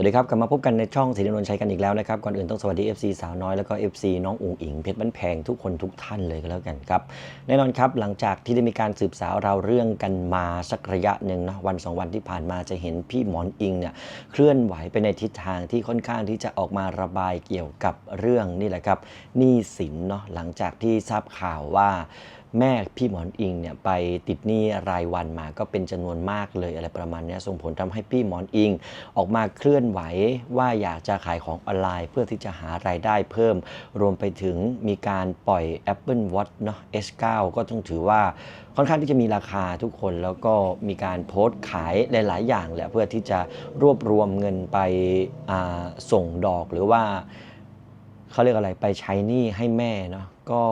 วัสดีครับ กลับมาพบกันในช่องสีนนท์ชัยกันอีกแล้วนะครับ ก่อนอื่นต้องสวัสดี FC สาวน้อยแล้วก็ FC น้องอุ๋งอิงเพชรบ้านแพงทุกคนทุกท่านเลยก็แล้วกันครับ แน่นอนครับหลังจากที่ได้มีการสืบสาวเราเรื่องกันมาสักระยะหนึ่งนะวันสองวันที่ผ่านมาจะเห็นพี่หมอนอิงเนี่ยเคลื่อนไหวไปในทิศทางที่ค่อนข้างที่จะออกมาระบายเกี่ยวกับเรื่องนี่แหละครับหนี้สินเนาะหลังจากที่ทราบข่าวว่า แม่พี่หมอนอิงเนี่ยไปติดหนี้รายวันมาก็เป็นจำนวนมากเลยอะไรประมาณนี้ส่งผลทำให้พี่หมอนอิง ออกมาเคลื่อนไหวว่าอยากจะขายของออนไลน์ เพื่อที่จะหารายได้เพิ่ม รวมไปถึงมีการปล่อย Apple Watch เนาะ S9 ก็ต้องถือว่าค่อนข้างที่จะมีราคาทุกคนแล้วก็มีการโพสต์ขายหลาย ๆ อย่างแหละเพื่อที่จะรวบรวมเงินไปส่งดอกหรือว่า เขาเรียกอะไรไปใช้หนี้ให้แม่เนาะก็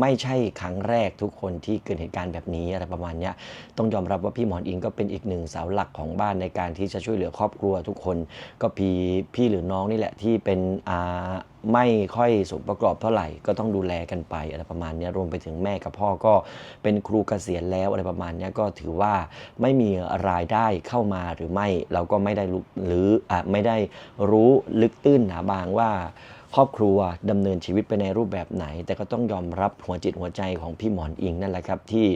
ไม่ใช่ครั้งแรกทุกคนที่เกิดเหตุการณ์แบบนี้อะไรประมาณเนี้ยต้องยอมรับว่าพี่หมอนอิงก็เป็นอีกหนึ่งเสาหลักของบ้านในการที่จะช่วยเหลือครอบครัวทุกคน ก็พี่พี่หรือน้องนี่แหละที่เป็นอ่าไม่ค่อยสมประกอบเท่าไหร่ก็ต้องดูแลกันไปอะไรประมาณนี้รวมไปถึงแม่กับพ่อก็เป็นครูเกษียณแล้วอะไรประมาณนี้ก็ถือว่าไม่มีรายได้เข้ามาหรือไม่เราก็ไม่ได้รู้หรืออะไม่ได้รู้ลึกตื้นหนาบางว่า ครอบครัวดำเนินชีวิตไปในรูปแบบไหน แต่ก็ต้องยอมรับหัวจิตหัวใจของพี่หมอนอิงนั่นแหละครับ ที่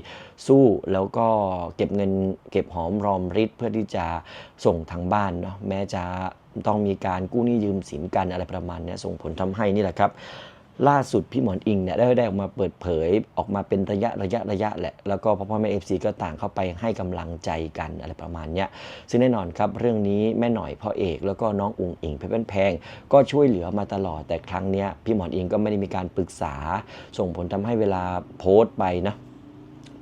สู้แล้วก็เก็บเงิน เก็บหอมรอมริดเพื่อที่จะส่งทางบ้านเนาะแม้จะต้องมีการกู้หนี้ยืมสินกันอะไรประมาณนี้ส่งผลทำให้นี่แหละครับ ล่าสุดพี่หมอนอิงเนี่ยได้ได้ออกมาเปิดเผยออกมาเป็นระยะระยะระยะแหละแล้วก็พ่อพ่อแม่เอฟซีก็ต่างเข้าไปให้กำลังใจกันอะไรประมาณเนี้ยซึ่งแน่นอนครับเรื่องนี้แม่หน่อยพ่อเอกแล้วก็น้องอุงอิงเพชรบ้านแพงก็ช่วยเหลือมาตลอดแต่ครั้งเนี้ยพี่หมอนอิงก็ไม่ได้มีการปรึกษา ส่งผลทำให้เวลาโพสต์ไปนะ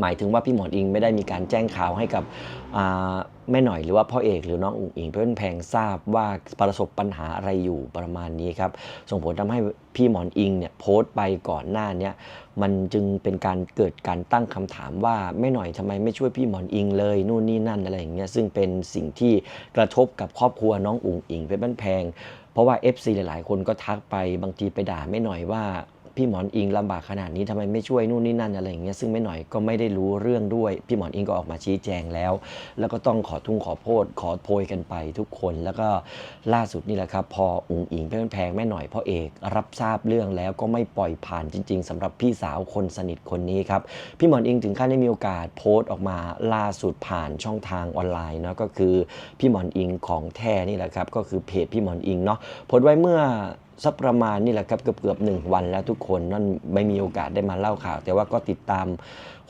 หมายถึงว่าพี่หมอนอิงไม่ได้มีการแจ้งข่าวให้กับแม่หน่อยหรือว่าพ่อเอกหรือน้องอุ๋งอิงเพื่อนแพงทราบว่าประสบปัญหาอะไรอยู่ประมาณนี้ครับส่งผลทำให้พี่หมอนอิงเนี่ยโพสต์ไปก่อนหน้านี้มันจึงเป็นการเกิดการตั้งคำถามว่าแม่หน่อยทำไมไม่ช่วยพี่หมอนอิงเลยนู่นนี่นั่นอะไรอย่างเงี้ยซึ่งเป็นสิ่งที่กระทบกับครอบครัวน้องอุ๋งอิงเพชรบ้านแพง เพราะว่า FC หลาย ๆ คนก็ทักไปบางทีไปด่าแม่หน่อยว่า พี่หมอนอิงลำบากขนาดนี้ทำไมไม่ช่วยนู่นนี่นั่นอะไรอย่างเงี้ยซึ่งไม่หน่อยก็ไม่ได้รู้เรื่องด้วย พี่หมอนอิงก็ออกมาชี้แจงแล้ว แล้วก็ต้องขอทุ่งขอโพดขอโพยกันไปทุกคน แล้วก็ล่าสุดนี่แหละครับ พออุงอิงเพื่อนแพงแม่หน่อยพ่อเอกรับทราบเรื่องแล้วก็ไม่ปล่อยผ่านจริง ๆสำหรับพี่สาวคนสนิทคนนี้ครับพี่หมอนอิงถึงขั้นได้มีโอกาสโพสต์ออกมาล่าสุดผ่านช่องทางออนไลน์เนาะก็คือพี่หมอนอิงของแท้นี่แหละครับก็คือเพจพี่หมอนอิงเนาะโพสต์ไว้เมื่อ สักประมาณนี่แหละครับเกือบเกือบหนึ่งวันแล้วทุกคนนั่นไม่มีโอกาสได้มาเล่าข่าว แต่ว่าก็ติดตาม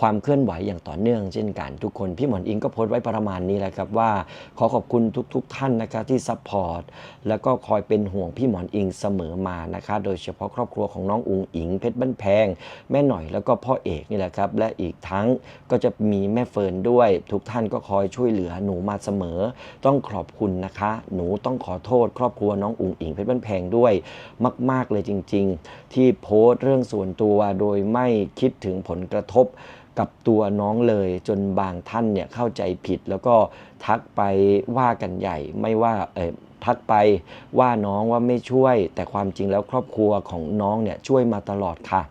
ความเคลื่อนไหวอย่างต่อเนื่องเช่นกันทุกคนพี่หมอนอิงก็โพสต์ไว้ประมาณนี้แหละครับว่าขอขอบคุณทุกๆทท่านนะครับที่ซัพพอร์ตแล้วก็คอยเป็นห่วงพี่หมอนอิงเสมอมานะคะ โดยเฉพาะครอบครัวของน้องอุงอิงเพชรบ้านแพง แม่หน่อยแล้วก็พ่อเอกนี่แหละครับและอีกทั้งก็จะมีแม่เฟิร์นด้วย ทุกท่านก็คอยช่วยเหลือหนูมาเสมอ ต้องขอบคุณนะคะ หนูต้องขอโทษ ครอบครัวน้องอุงอิงเพชรบ้านแพงด้วยมาก ๆ เลยจริง ๆ ที่โพสต์เรื่องส่วนตัวโดยไม่คิดถึงผลกระทบกับตัวน้องเลยจนบางท่านเนี่ยเข้าใจผิด แล้วก็ทักไปว่ากันใหญ่ไม่ว่าเออทักไปว่าน้องว่าไม่ช่วย แต่ความจริงแล้วครอบครัวของน้องเนี่ยช่วยมาตลอดค่ะ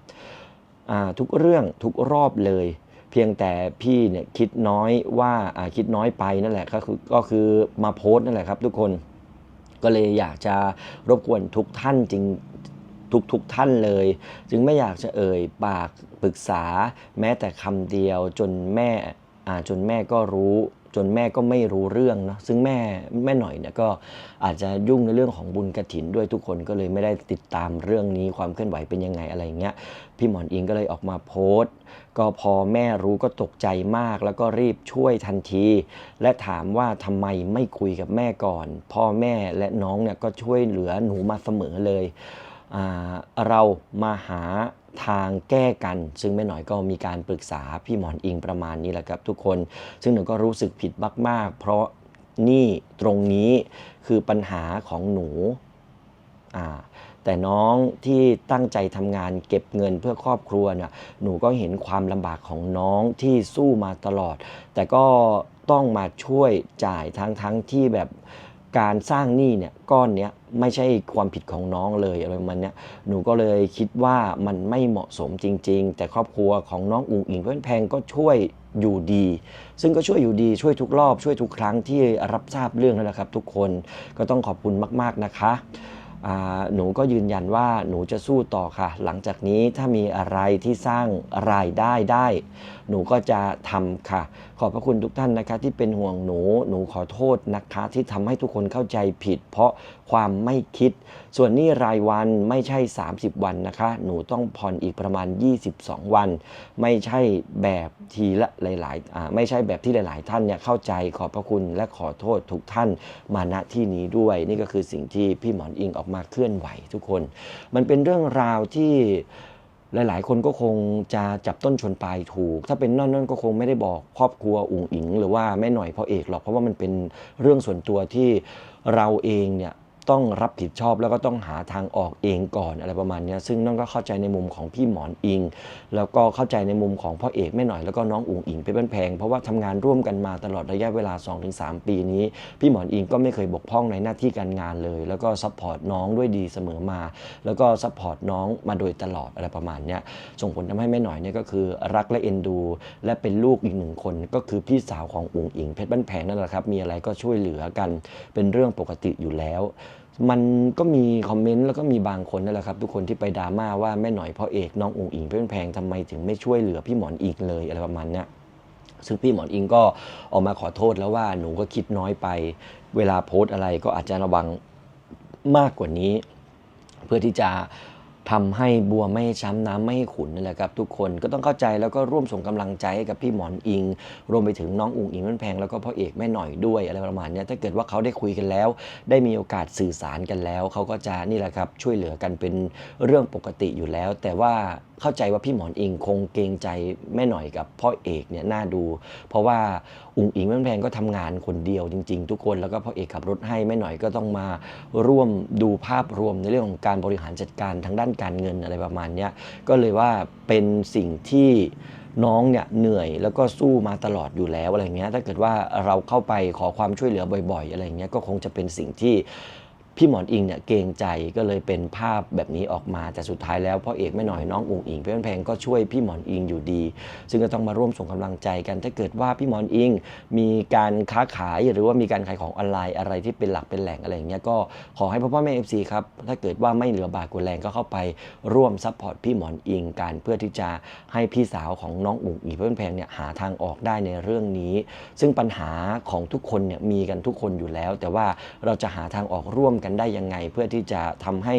อ่าทุกเรื่องทุกรอบเลย เพียงแต่พี่เนี่ยคิดน้อยว่าอ่าคิดน้อยไปนั่นแหละก็คือก็คือมาโพสต์นั่นแหละครับทุกคน ก็เลยอยากจะรบกวนทุกท่านจริงทุกทุกท่านเลย จึงไม่อยากจะเอ่ยปากปรึกษาแม้แต่คำเดียวจนแม่จนแม่ก็รู้ จนแม่ก็ไม่รู้เรื่องเนาะซึ่งแม่แม่หน่อยเนี่ยก็อาจจะยุ่งในเรื่องของบุญกระถินด้วยทุกคนก็เลยไม่ได้ติดตามเรื่องนี้ความเคลื่อนไหวเป็นยังไงอะไรเงี้ยพี่หมอนอิงก็เลยออกมาโพสต์ ก็พอแม่รู้ก็ตกใจมาก แล้วก็รีบช่วยทันที และถามว่าทำไมไม่คุยกับแม่ก่อน พ่อแม่และน้องเนี่ยก็ช่วยเหลือหนูมาเสมอเลย เรามาหา ทางแก้กัน ซึ่งแม่หน่อยก็มีการปรึกษาพี่หมอนอิงประมาณนี้แหละครับทุกคน ซึ่งหนูก็รู้สึกผิดมาก ๆ เพราะนี่ตรงนี้คือปัญหาของหนูอ่าแต่น้องที่ตั้งใจทำงานเก็บเงินเพื่อครอบครัวเนี่ยหนูก็เห็นความลำบากของน้องที่สู้มาตลอด แต่ก็ต้องมาช่วยจ่ายทั้งทั้งที่แบบ การสร้างหนี้เนี่ยก้อนเนี้ยไม่ใช่ความผิดของน้องเลยอะไรประมันเนี้ยหนูก็เลยคิดว่ามันไม่เหมาะสมจริง ๆ แต่ครอบครัวของน้องอุ๋งอิงเพื่อนแพงก็ช่วยอยู่ดี ซึ่งก็ช่วยอยู่ดีช่วยทุกรอบช่วยทุกครั้งที่รับทราบเรื่องนั่นแหละครับทุกคนก็ต้องขอบคุณมาก ๆนะคะหนูก็ยืนยันว่าหนูจะสู้ต่อค่ะ หลังจากนี้ถ้ามีอะไรที่สร้างรายได้ได้ หนูก็จะทำค่ะ ขอบพระคุณทุกท่านนะคะที่เป็นห่วงหนูหนูขอโทษนะคะ ที่ทำให้ทุกคนเข้าใจผิด เพราะความไม่คิด ส่วนนี้รายวันไม่ใช่ 30 วันนะคะ หนูต้องผ่อนอีกประมาณ 22 วัน ไม่ใช่แบบทีละหลายๆไม่ใช่แบบที่หลาย ๆ ท่านเนี่ยเข้าใจขอบพระคุณและขอโทษทุกท่านมาณที่นี้ด้วย นี่ก็คือสิ่งที่พี่หมอนอิงออกมาเคลื่อนไหวทุกคน มันเป็นเรื่องราวที่ หลาย ๆ คนก็คงจะจับต้นชนปลายถูก ถ้าเป็นนั่นนั่นก็คงไม่ได้บอกครอบครัวอุ๋งอิง หรือว่าแม่หน่อยพ่อเอกหรอกเพราะว่ามันเป็นเรื่องส่วนตัวที่เราเองเนี่ย ต้องรับผิดชอบแล้วก็ต้องหาทางออกเองก่อนอะไรประมาณนี้ซึ่งน้องก็เข้าใจในมุมของพี่หมอนอิง แล้วก็เข้าใจในมุมของพ่อเอกแม่หน่อยแล้วก็น้องอุ๋งอิงเป็นบ้านแพง เพราะว่าทำงานร่วมกันมาตลอดระยะเวลา 2-3 ปีนี้ พี่หมอนอิงก็ไม่เคยบกพร่องในหน้าที่การงานเลย แล้วก็ซัพพอร์ตน้องด้วยดีเสมอมา แล้วก็ซัพพอร์ตน้องมาโดยตลอดอะไรประมาณนี้ส่งผลทำให้แม่หน่อยเนี่ยก็คือรักและเอ็นดู และเป็นลูกอีกหนึ่งคน ก็คือพี่สาวของอุ๋งอิงเพชรบ้านแพงนั่นแหละครับมีอะไรก็ช่วยเหลือกันเป็นเรื่องปกติอยู่แล้ว มันก็มีคอมเมนต์แล้วก็มีบางคนนั่นแหละครับทุกคนที่ไปดราม่าว่าแม่หน่อยพ่อเอกน้องอุ๋งอิงเพื่อนแพงทำไมถึงไม่ช่วยเหลือพี่หมอนอิงเลยอะไรประมาณเนี้ยซึ่งพี่หมอนอิงก็ออกมาขอโทษแล้วว่าหนูก็คิดน้อยไป เวลาโพสต์อะไรก็อาจจะระวังมากกว่านี้ เพื่อที่จะ ทำให้บัวไม่ช้ำน้ำไม่ขุนนั่นแหละครับทุกคนก็ต้องเข้าใจแล้วก็ร่วมส่งกำลังใจให้กับพี่หมอนอิง รวมไปถึงน้องอุ๋งอิงมันแพงแล้วก็พ่อเอกแม่หน่อยด้วยอะไรประมาณนี้ถ้าเกิดว่าเขาได้คุยกันแล้ว ได้มีโอกาสสื่อสารกันแล้ว เขาก็จะนี่แหละครับช่วยเหลือกันเป็นเรื่องปกติอยู่แล้ว แต่ว่าเข้าใจว่าพี่หมอนอิงคงเกรงใจแม่หน่อยกับพ่อเอกเนี่ยน่าดู เพราะว่าอุ๋งอิงแม่แพงก็ทำงานคนเดียวจริง ๆ ทุกคนแล้วก็พ่อเอกขับรถให้แม่หน่อยก็ต้องมาร่วมดูภาพรวมในเรื่องของการบริหารจัดการทางด้านการเงินอะไรประมาณนี้ก็เลยว่าเป็นสิ่งที่น้องเนี่ยเหนื่อยแล้วก็สู้มาตลอดอยู่แล้วอะไรเงี้ยถ้าเกิดว่าเราเข้าไปขอความช่วยเหลือบ่อย ๆ อะไรเงี้ยก็คงจะเป็นสิ่งที่ พี่หมอนอิงเนี่ยเกรงใจก็เลยเป็นภาพแบบนี้ออกมาแต่สุดท้ายแล้วพ่อเอกไม่หน่อยน้องอุ๋งอิงเพื่อนแพงก็ช่วยพี่หมอนอิงอยู่ดี ซึ่งก็ต้องมาร่วมส่งกำลังใจกัน ถ้าเกิดว่าพี่หมอนอิงมีการค้าขายหรือว่ามีการขายของออนไลน์อะไรที่เป็นหลักเป็นแหล่งอะไรอย่างเงี้ยก็ขอให้พ่อพ่อแม่เอฟซีครับถ้าเกิดว่าไม่เหลือบากกว่าแรงก็เข้าไปร่วมซัพพอร์ตพี่หมอนอิงกันเพื่อที่จะให้พี่สาวของน้องอุ๋งอิงเพื่อนแพงเนี่ยหาทางออกได้ในเรื่องนี้ ซึ่งปัญหาของทุกคนเนี่ยมีกันทุกคนอยู่แล้ว แต่ว่าเราจะหาทางออกร่วมกันได้ยังไง เพื่อที่จะทำให้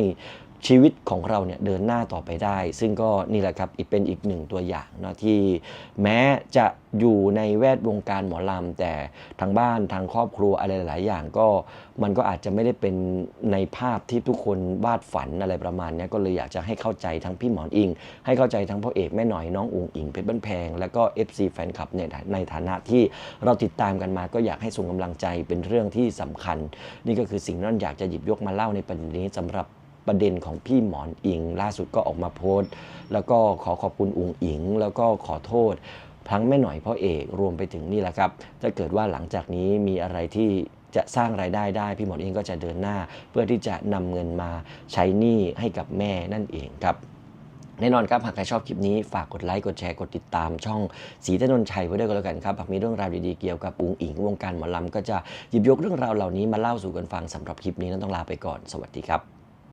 ชีวิตของเราเนี่ยเดินหน้าต่อไปได้ ซึ่งก็นี่แหละครับอีกเป็นอีกหนึ่งตัวอย่างนะที่แม้จะอยู่ในแวดวงการหมอลำแต่ทางบ้านทางครอบครัวอะไรหลายอย่างก็มันก็อาจจะไม่ได้เป็นในภาพที่ทุกคนวาดฝันอะไรประมาณนี้ก็เลยอยากจะให้เข้าใจทั้งพี่หมอนอิง ให้เข้าใจทั้งพ่อเอกแม่หน่อยน้องอุงอิงเพชรบ้านแพง แล้วก็ FC แฟนคลับเนี่ยในฐานะที่เราติดตามกันมา ก็อยากให้ส่งกำลังใจเป็นเรื่องที่สำคัญ นี่ก็คือสิ่งที่นั่นอยากจะหยิบยกมาเล่าในประเด็นนี้สำหรับ ประเด็นของพี่หมอนอิง ล่าสุดก็ออกมาโพสต์ แล้วก็ขอขอบคุณอุงอิง แล้วก็ขอโทษทั้งแม่หน่อยพ่อเอกรวมไปถึงนี่แหละครับถ้าเกิดว่าหลังจากนี้มีอะไรที่จะสร้างรายได้ได้ พี่หมอนเองก็จะเดินหน้า เพื่อที่จะนำเงินมาใช้หนี้ให้กับแม่นั่นเองครับแน่นอนครับ หากใครชอบคลิปนี้ ฝากกดไลค์ กดแชร์ กดติดตามช่องสีถนนชัยไว้ด้วยกันแล้วกันครับ หากมีเรื่องราวดีๆ เกี่ยวกับอุงอิงวงการหมอลำก็จะหยิบยกเรื่องราวเหล่านี้มาเล่าสู่กันฟังสำหรับคลิปนี้นั้นต้องลาไปก่อน สวัสดีครับ